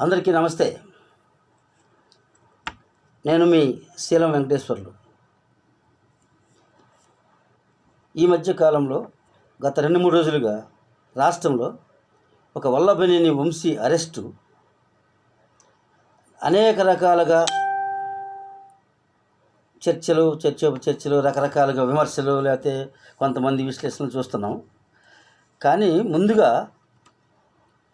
అందరికీ నమస్తే. నేను మీ శీలం వెంకటేశ్వర్లు. ఈ మధ్య కాలంలో గత రెండు మూడు రోజులుగా రాష్ట్రంలో ఒక వల్లభనేని వంశీ అరెస్టు. అనేక రకాలుగా చర్చలు చర్చ చర్చలు రకరకాలుగా విమర్శలు లేకపోతే కొంతమంది విశ్లేషణలు చూస్తున్నాం. కానీ ముందుగా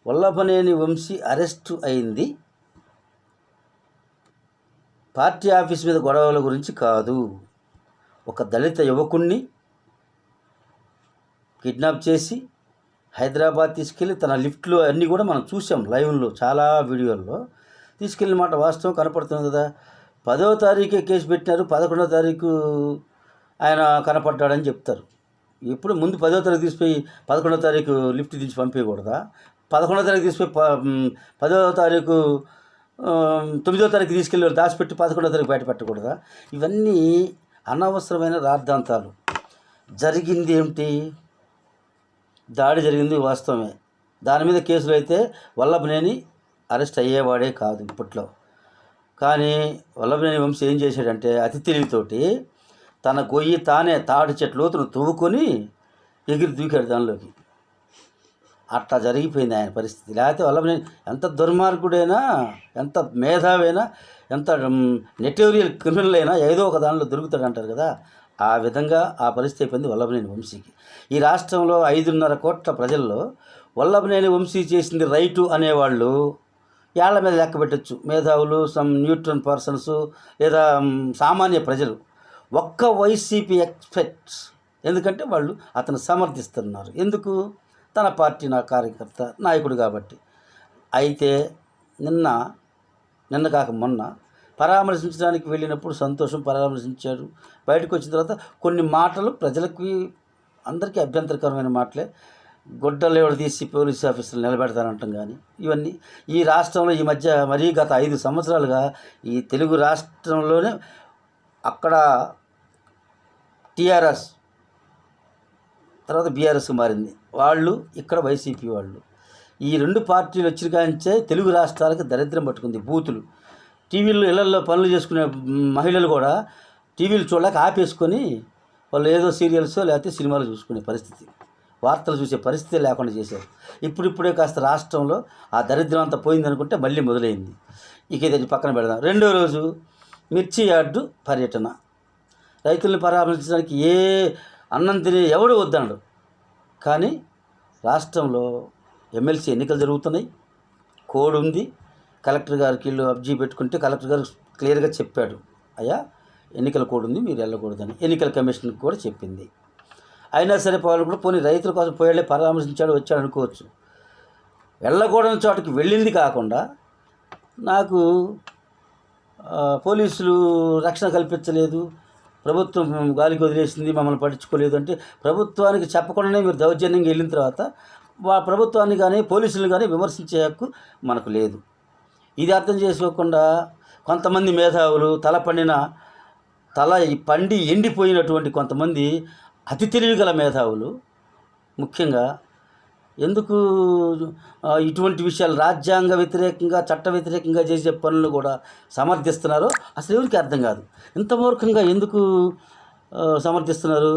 వల్లభనేని వంశీ అరెస్టు అయింది. పార్టీ ఆఫీస్ మీద గొడవల గురించి కాదు. ఒక దళిత యువకుణ్ణి కిడ్నాప్ చేసి హైదరాబాద్ తీసుకెళ్ళి తన లిఫ్ట్లో అన్నీ కూడా మనం చూసాం లైవ్లో చాలా వీడియోల్లో. తీసుకెళ్ళిన మాట వాస్తవం కనపడుతుంది కదా. పదో తారీఖే కేసు పెట్టినారు పదకొండవ తారీఖు ఆయన కనపడ్డాడని చెప్తారు. ఎప్పుడు? ముందు పదో తారీఖు తీసిపోయి పదకొండవ తారీఖు లిఫ్ట్ దించి పంపించకూడదా పదకొండో తారీఖు తీసుకుపోయి పదవ తారీఖు తొమ్మిదో తారీఖు తీసుకెళ్ళి దాచిపెట్టి పదకొండో తారీఖు బయట పెట్టకూడదా? ఇవన్నీ అనవసరమైన రాద్ధాంతాలు. జరిగింది ఏమిటి? దాడి జరిగింది వాస్తవమే. దాని మీద కేసులు అయితే వల్లభనేని అరెస్ట్ అయ్యేవాడే కాదు ఇప్పట్లో. కానీ వల్లభనేని వంశీ ఏం చేశాడంటే అతి తెలివితోటి తన గొయ్యి తానే తాడి చెట్టు లోతును తవ్వుకొని ఎగిరి దూకాడు దానిలోకి. అట్లా జరిగిపోయింది ఆయన పరిస్థితి. లేకపోతే వల్లభనేని ఎంత దుర్మార్గుడైనా ఎంత మేధావైనా ఎంత నెటోరియల్ క్రిమినల్ అయినా ఏదో ఒక దానిలో దొరుకుతాడు అంటారు కదా ఆ విధంగా ఆ పరిస్థితి అయిపోయింది వల్లభనేని వంశీకి. ఈ రాష్ట్రంలో ఐదున్నర కోట్ల ప్రజల్లో వల్లభనేని వంశీ చేసింది రైటు అనేవాళ్ళు ఏళ్ళ మీద లెక్క పెట్టచ్చు. మేధావులు సమ్ న్యూట్రన్ పర్సన్స్ లేదా సామాన్య ప్రజలు. ఒక్క వైసీపీ ఎక్స్పెక్ట్స్. ఎందుకంటే వాళ్ళు అతను సమర్థిస్తున్నారు. ఎందుకు? తన పార్టీ నా కార్యకర్త నాయకుడు కాబట్టి. అయితే నిన్న నిన్న కాక మొన్న పరామర్శించడానికి వెళ్ళినప్పుడు సంతోషం పరామర్శించాడు. బయటకు వచ్చిన తర్వాత కొన్ని మాటలు ప్రజలకి అందరికీ అభ్యంతరకరమైన మాటలే. గుడ్డలు ఎవడు తీసి పోలీస్ ఆఫీసులు నిలబెడతానంటాం కానీ ఇవన్నీ. ఈ రాష్ట్రంలో ఈ మధ్య మరీ గత ఐదు సంవత్సరాలుగా ఈ తెలుగు రాష్ట్రంలోనే అక్కడ టీఆర్ఎస్ తర్వాత బీఆర్ఎస్ మారింది. వాళ్ళు ఇక్కడ వైసీపీ వాళ్ళు. ఈ రెండు పార్టీలు వచ్చిన కాంచే తెలుగు రాష్ట్రాలకు దరిద్రం పట్టుకుంది బూతులు. టీవీలు ఇళ్ళలో పనులు చేసుకునే మహిళలు కూడా టీవీలు చూడలేక ఆపేసుకొని వాళ్ళు ఏదో సీరియల్స్ లేకపోతే సినిమాలు చూసుకునే పరిస్థితి. వార్తలు చూసే పరిస్థితి లేకుండా చేశారు. ఇప్పుడిప్పుడే కాస్త రాష్ట్రంలో ఆ దరిద్రం అంతా పోయింది అనుకుంటే మళ్ళీ మొదలైంది. ఇక ఇది పక్కన పెడదాం. రెండో రోజు మిర్చి యార్డు పర్యటన. రైతుల్ని పరామర్శించడానికి ఏ అన్నం తినే ఎవడు వద్దన్నాడు? కానీ రాష్ట్రంలో ఎమ్మెల్సీ ఎన్నికలు జరుగుతున్నాయి. కోడ్ ఉంది. కలెక్టర్ గారికి ఇల్లు అబ్జీ పెట్టుకుంటే కలెక్టర్ గారు క్లియర్గా చెప్పాడు. అయ్యా ఎన్నికల కోడ్ ఉంది మీరు వెళ్ళకూడదని ఎన్నికల కమిషన్కి కూడా చెప్పింది. అయినా సరే వాళ్ళు కూడా పోనీ రైతుల కోసం పోయాడే పరామర్శించాడు వచ్చాడు అనుకోవచ్చు. వెళ్ళకూడని చోటకి వెళ్ళింది కాకుండా నాకు పోలీసులు రక్షణ కల్పించలేదు. ప్రభుత్వం గాలికి వదిలేసింది మమ్మల్ని పట్టించుకోలేదు అంటే ప్రభుత్వానికి చెప్పకుండానే మీరు దౌర్జన్యంగా వెళ్ళిన తర్వాత వా ప్రభుత్వాన్ని కానీ పోలీసులు కానీ విమర్శించే హక్కు మనకు లేదు. ఇది అర్థం చేసుకోకుండా కొంతమంది మేధావులు తల పండిన తల పండి ఎండిపోయినటువంటి కొంతమంది అతి తెలివిగల మేధావులు ముఖ్యంగా ఎందుకు ఇటువంటి విషయాలు రాజ్యాంగ వ్యతిరేకంగా చట్ట వ్యతిరేకంగా చేసే పనులు కూడా సమర్థిస్తున్నారో? అసలు ఎవరికి అర్థం కాదు. ఇంత మూర్ఖంగా ఎందుకు సమర్థిస్తున్నారు?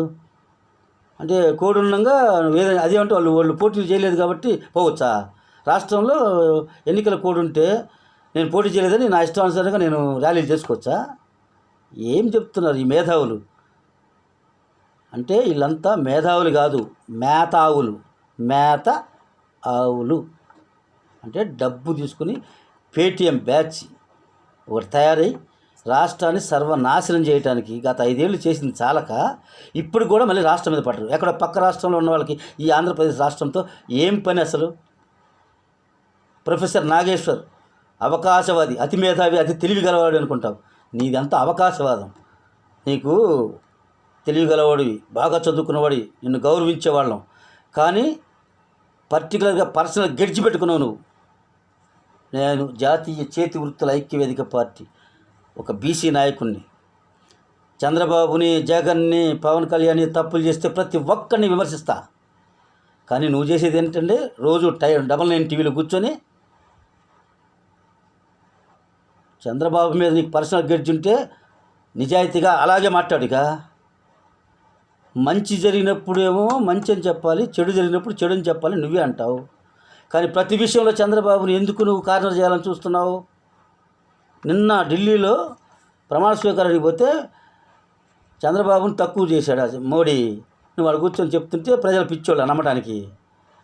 అంటే కోడ్ వేరే వేరే అదేమంటే వాళ్ళు వాళ్ళు పోటీలు చేయలేదు కాబట్టి పోవచ్చా? రాష్ట్రంలో ఎన్నికల కోడ్ ఉంటే నేను పోటీ చేయలేదని నా ఇష్టానుసారంగా నేను ర్యాలీలు చేసుకోవచ్చా? ఏం చెప్తున్నారు ఈ మేధావులు? అంటే వీళ్ళంతా మేధావులు కాదు మేతావులు. మేత ఆవులు. అంటే డబ్బు తీసుకుని పేటీఎం బ్యాచ్ ఒకటి తయారై రాష్ట్రాన్ని సర్వనాశనం చేయడానికి గత ఐదేళ్ళు చేసింది చాలక ఇప్పుడు కూడా మళ్ళీ రాష్ట్రం మీద పడరు ఎక్కడ పక్క రాష్ట్రంలో ఉన్న వాళ్ళకి ఈ ఆంధ్రప్రదేశ్ రాష్ట్రంతో ఏం పని అసలు? ప్రొఫెసర్ నాగేశ్వర్ అవకాశవాది అతి మేధావి అతి తెలివి గలవాడు అనుకుంటావు. నీదంతా అవకాశవాదం. నీకు తెలియగలవాడివి బాగా చదువుకున్నవాడి నిన్ను గౌరవించేవాళ్ళం కానీ పర్టికులర్గా పర్సనల్ గెడ్జి పెట్టుకున్నావు నువ్వు. నేను జాతీయ చేతి వృత్తుల ఐక్యవేదిక పార్టీ ఒక బీసీ నాయకుడిని చంద్రబాబుని జగన్ని పవన్ కళ్యాణ్ని తప్పులు చేస్తే ప్రతి ఒక్కరిని విమర్శిస్తా. కానీ నువ్వు చేసేది ఏంటంటే రోజు టై డబల్ నైన్ టీవీలో కూర్చొని చంద్రబాబు మీద నీకు పర్సనల్ గెడ్జ్ ఉంటే నిజాయితీగా అలాగే మాట్లాడుగా మంచి జరిగినప్పుడేమో మంచి అని చెప్పాలి చెడు జరిగినప్పుడు చెడు అని చెప్పాలి నువ్వే అంటావు. కానీ ప్రతి విషయంలో చంద్రబాబుని ఎందుకు నువ్వు కార్నర్ చేయాలని చూస్తున్నావు? నిన్న ఢిల్లీలో ప్రమాణ స్వీకారానికి పోతే చంద్రబాబుని తక్కువ చేశాడు మోడీ. నువ్వు వాడు కూర్చొని చెప్తుంటే ప్రజలు పిచ్చోళ్ళు నమ్మటానికి.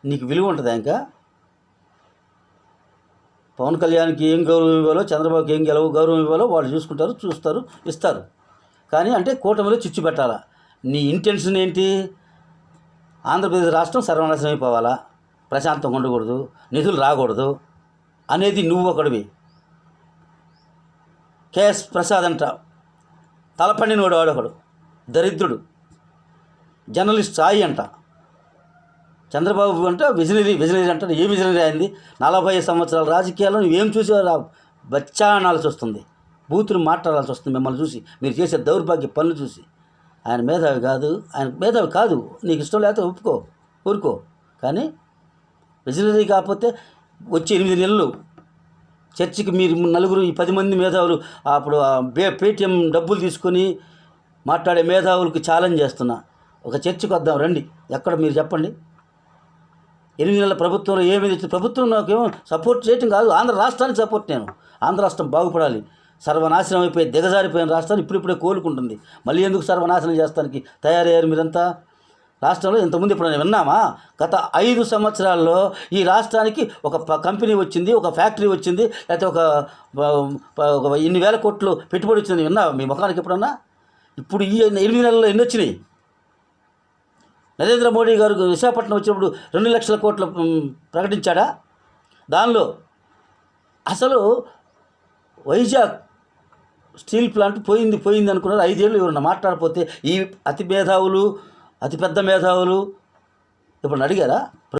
నీకు విలువ ఉంటుందా ఇంకా? పవన్ కళ్యాణ్కి ఏం గౌరవం ఇవ్వాలో చంద్రబాబుకి ఏం గెలవ గౌరవం ఇవ్వాలో వాళ్ళు చూసుకుంటారు చూస్తారు ఇస్తారు. కానీ అంటే కూటమిలో చిచ్చు పెట్టాలా? నీ ఇంటెన్షన్ ఏంటి? ఆంధ్రప్రదేశ్ రాష్ట్రం సర్వనాశనం అయిపోవాలా? ప్రశాంతంగా ఉండకూడదు నిధులు రాకూడదు అనేది నువ్వు ఒకడివి. కేఎస్ ప్రసాద్ అంట తలపండినోడు వాడొకడు దరిద్రుడు జర్నలిస్ట్ సాయి అంట. చంద్రబాబు అంటే విజనరీ విజనరీ అంట ఏ విజనరీ అయింది? నలభై సంవత్సరాల రాజకీయాల్లో నువ్వేం చూసేవారు బచ్చా అనాల్సి వస్తుంది బూతులు మాట్లాడాల్సి వస్తుంది మిమ్మల్ని చూసి మీరు చేసే దౌర్భాగ్య పనులు చూసి. ఆయన మేధావి కాదు ఆయన మేధావి కాదు. నీకు ఇష్టం లేకపోతే ఒప్పుకో ఊరుకో. కానీ విజనరీ కాకపోతే వచ్చే ఎనిమిది నెలలు చర్చికి మీరు నలుగురు ఈ పది మంది మేధావులు అప్పుడు బే పేటిఎం డబ్బులు తీసుకొని మాట్లాడే మేధావులకు ఛాలెంజ్ చేస్తున్నా. ఒక చర్చికి వద్దాం రండి. ఎక్కడ మీరు చెప్పండి. ఎనిమిది నెలల ప్రభుత్వంలో ఏమి ప్రభుత్వం నాకేమో సపోర్ట్ చేయటం కాదు. ఆంధ్ర రాష్ట్రానికి సపోర్ట్ నేను. ఆంధ్ర రాష్ట్రం బాగుపడాలి. సర్వనాశనం అయిపోయి దిగజారిపోయిన రాష్ట్రాన్ని ఇప్పుడిప్పుడే కోలుకుంటుంది. మళ్ళీ ఎందుకు సర్వనాశనం చేస్తానికి తయారయ్యారు మీరంతా? రాష్ట్రంలో ఇంతకుముందు ఇప్పుడు విన్నామా? గత ఐదు సంవత్సరాల్లో ఈ రాష్ట్రానికి ఒక కంపెనీ వచ్చింది ఒక ఫ్యాక్టరీ వచ్చింది లేకపోతే ఒక ఇన్ని వేల కోట్లు పెట్టుబడి వచ్చింది విన్నా మీ ముఖానికి ఎప్పుడన్నా? ఇప్పుడు ఈ ఎనిమిది నెలల్లో ఎన్ని వచ్చినాయి? నరేంద్ర మోడీ గారు విశాఖపట్నం వచ్చినప్పుడు రెండు లక్షల కోట్లు ప్రకటించాడా? దానిలో అసలు వైజాగ్ స్టీల్ ప్లాంట్ పోయింది పోయింది అనుకున్నారు. ఐదేళ్ళు ఎవరన్నా మాట్లాడపోతే ఈ అతి మేధావులు అతి పెద్ద మేధావులు ఇప్పుడు అడిగారా